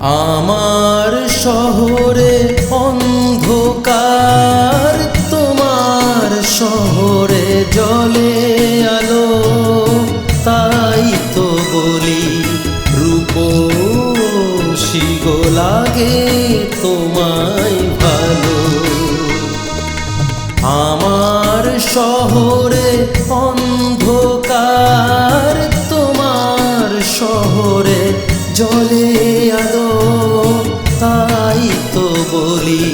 আমার শহরে অন্ধকার, তোমার শহরে জলে আলো, তাই তো বলি রূপ শিগো লাগে তোমায় ভালো। আমার শহরে অন্ধকার বলি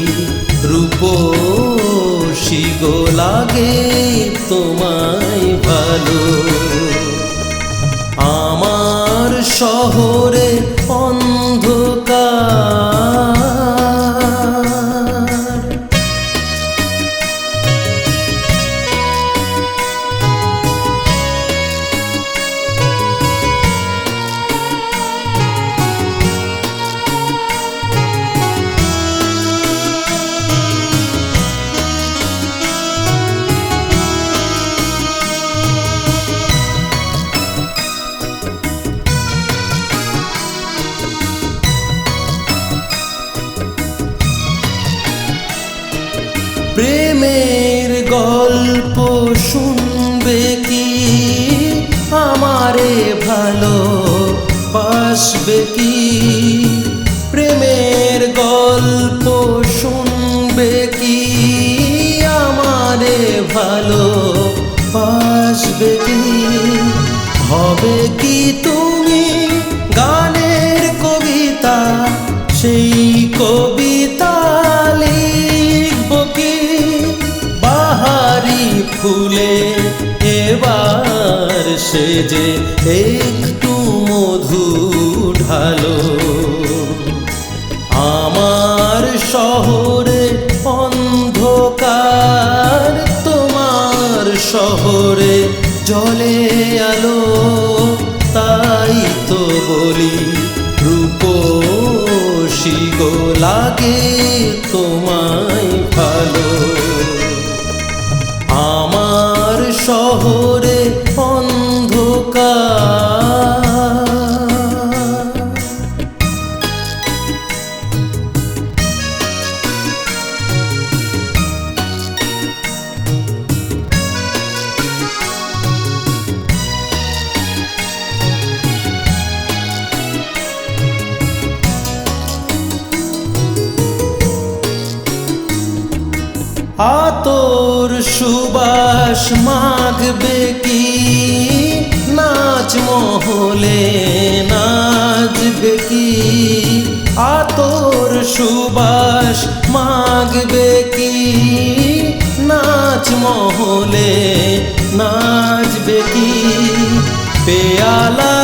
রূপ শিগো লাগে তোমায় ভালো। আমার শহরে অন্ধকার প্রেমের গল্প শুনবে কি? আমারে ভালো বাসবে কি? প্রেমের গল্প শুনবে কি? আমারে ভালো বাসবে কি? হবে কি ফুলে এবার সেজে একটু মধু ঢালো। আমার শহরে অন্ধকার, তোমার শহরে জলে আলো, তাই তো বলি রূপ শিগো লাগে তোমায় ভালো। শহরে অন্ধকার। আতর সুবাস মাগবে কি? নাচ মহলে নাচবে কি? আতর সুবাস মাগবে কি? নাচ মহলে নাচবে কি? পেয়ালা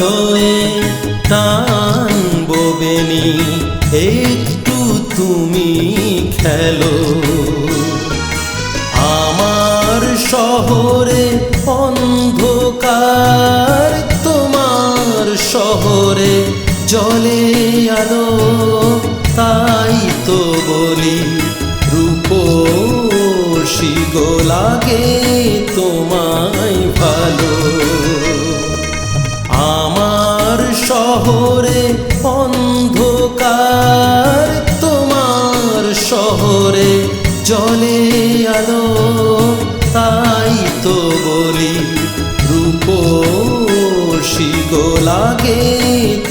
হয়ে টানবো বেনি একটু তুমি খেলো। আমার শহরে অন্ধকার, তোমার শহরে জলে আলো, তাই তো বলি রূপ শিগো লাগে তোমায় ভালো। শহরে অন্ধকার, তোমার শহরে জলে আলো, তাই তো বলি রূপ লাগে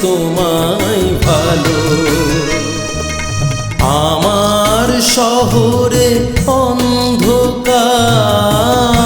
তোমায় ভালো। আমার শহরে অন্ধকার